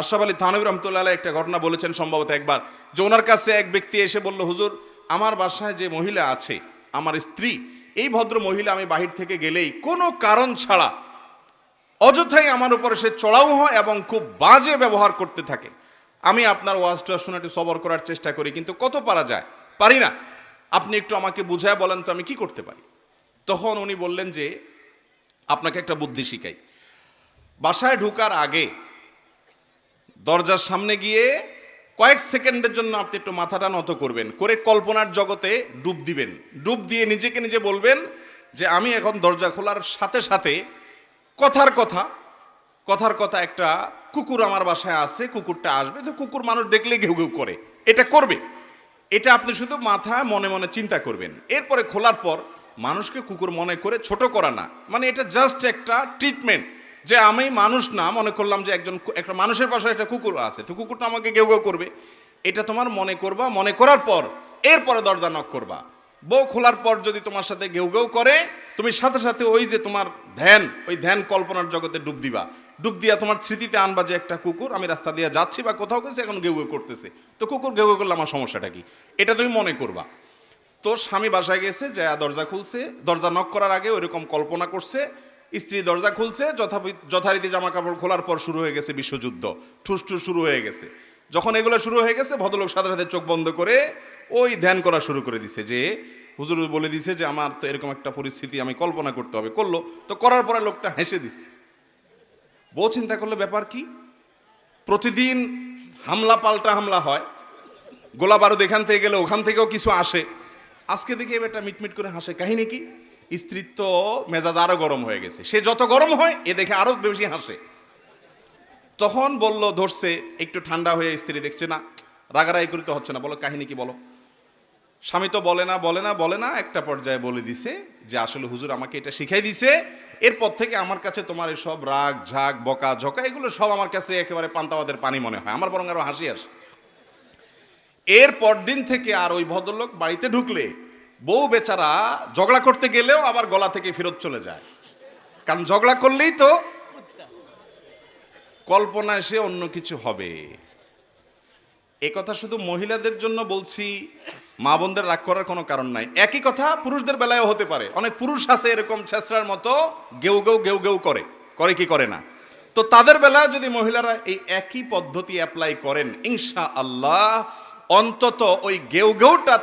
আশরাফ আলী থানবী রহমতুল্লাহ একটা ঘটনা বলেছেন সম্ভবত একবার। যে ওনার কাছে এক ব্যক্তি এসে বলল, হুজুর, আমার বাসায় যে মহিলা আছে, আমার স্ত্রী, এই ভদ্র মহিলা আমি বাহির থেকে গেলেই কোনো কারণ ছাড়া অযথাই আমার উপরে সে চড়াও হয় এবং খুব বাজে ব্যবহার করতে থাকে। আমি আপনার ওয়াজটা শুনে একটু সবর করার চেষ্টা করি, কিন্তু কত পারা যায়? পারি না। আপনি একটু আমাকে বুঝায় বলেন তো আমি কি করতে পারি? তখন উনি বললেন যে, আপনাকে একটা বুদ্ধি শিখাই। বাসায় ঢোকার আগে দরজার সামনে গিয়ে কয়েক সেকেন্ডের জন্য আপনি একটু মাথাটা নত করবেন, করে কল্পনার জগতে ডুব দিবেন। ডুব দিয়ে নিজেকে নিজে বলবেন যে, আমি এখন দরজা খোলার সাথে সাথে কথার কথা কথার কথা একটা কুকুর আমার বাসায় আছে, কুকুরটা আসবে, তো কুকুর মানুষ দেখলে ঘেউ ঘেউ করে। এটা করবে। এটা আপনি শুধু মাথায় মনে মনে চিন্তা করবেন। এরপরে খোলার পর মানুষকে কুকুর মনে করে ছোট করা না। মানে এটা জাস্ট একটা ট্রিটমেন্ট যে আমি মানুষ না, মনে করলাম যে একজন একটা মানুষের পাশে একটা কুকুর আছে, তো কুকুরটা আমাকে গেউ গেউ করবে। এটা তোমার মনে করবা, মনে করার পর, এরপরে দরজা নক করবা। বউ খোলার পর যদি তোমার সাথে গেউ গেউ করে, তুমি সাথে সাথে ওই যে তোমার ধ্যান, ওই ধ্যান কল্পনার জগতে ডুব দিবা। ডুব দিয়া তোমার স্মৃতিতে আনবা যে একটা কুকুর, আমি রাস্তা দিয়ে যাচ্ছি বা কোথাও গেছে, এখন গেউ গেউ করতেছে। তো কুকুর গেউ গেউ করলে আমার সমস্যাটা কি? এটা তুমি মনে করবা। তো স্বামী বাসায় গেছে যা দরজা খুলছে, দরজা নক করার আগে ওইরকম কল্পনা করছে স্ত্রী দরজা খুলছে যথারীতি জামা কাপড় খোলার পর শুরু হয়ে গেছে বিশ্বযুদ্ধ। ঠুস ঠুস শুরু হয়ে গেছে। যখন এগুলো শুরু হয়ে গেছে, ভদ্রলোক সাথে সাথে চোখ বন্ধ করে ওই ধ্যান করা শুরু করে দিছে যে, হুজুর বলে দিছে যে, আমার তো এরকম একটা পরিস্থিতি, আমি কল্পনা করতে হবে। করল। তো করার পরে লোকটা হেসে দিছে। বউ চিন্তা করলে, ব্যাপার কি? প্রতিদিন হামলা পাল্টা হামলা হয়। গোলা বারুদ এখান থেকে গেলে ওখান থেকেও কিছু আসে। আজকে দেখি এবারটা মিটমিট করে হাসে। কাহিনী কি? স্ত্রীর তো মেজাজ আরও গরম হয়ে গেছে। সে যত গরম হয়, এ দেখে আরও বেশি হাসে। তখন বলল, ধরছে, একটু ঠান্ডা হয়ে স্ত্রী দেখছে না, রাগারাগি করতে হচ্ছে না। বলো, কাহিনী কি বলো? স্বামী তো বলে না বলে না বলে না, একটা পর্যায়ে বলে দিছে যে, আসলে হুজুর আমাকে এটা শিখাই দিছে। এরপর থেকে আমার কাছে তোমার এসব রাগ, ঝাঁক, বকা, ঝকা, এগুলো সব আমার কাছে একেবারে পান্তাবাদের পানি মনে হয়। আমার বরং আরও হাসি আসে। এর পর দিন থেকে আর ওই ভদ্রলোক বাড়িতে ঢুকলে বউ বেচারা ঝগড়া করতে গেলেও আবার গলা থেকে ফেরত চলে যায়। কারণ ঝগড়া করলেই তো কল্পনায় সে অন্য কিছু হবে। এ কথা শুধু মহিলাদের জন্য বলছি, মা বোনদের রাগ করার কোনো কারণ নাই। একই কথা পুরুষদের বেলায়ও হতে পারে। অনেক পুরুষ আছে এরকম ছেঁচড়ার মতো গেউ গেউ গেউ গেউ করে করে কি করে না। তো তাদের বেলায় যদি মহিলারা এই একই পদ্ধতি অ্যাপ্লাই করেন ইনশা আল্লাহ অন্তত ওই গেউ গেউটা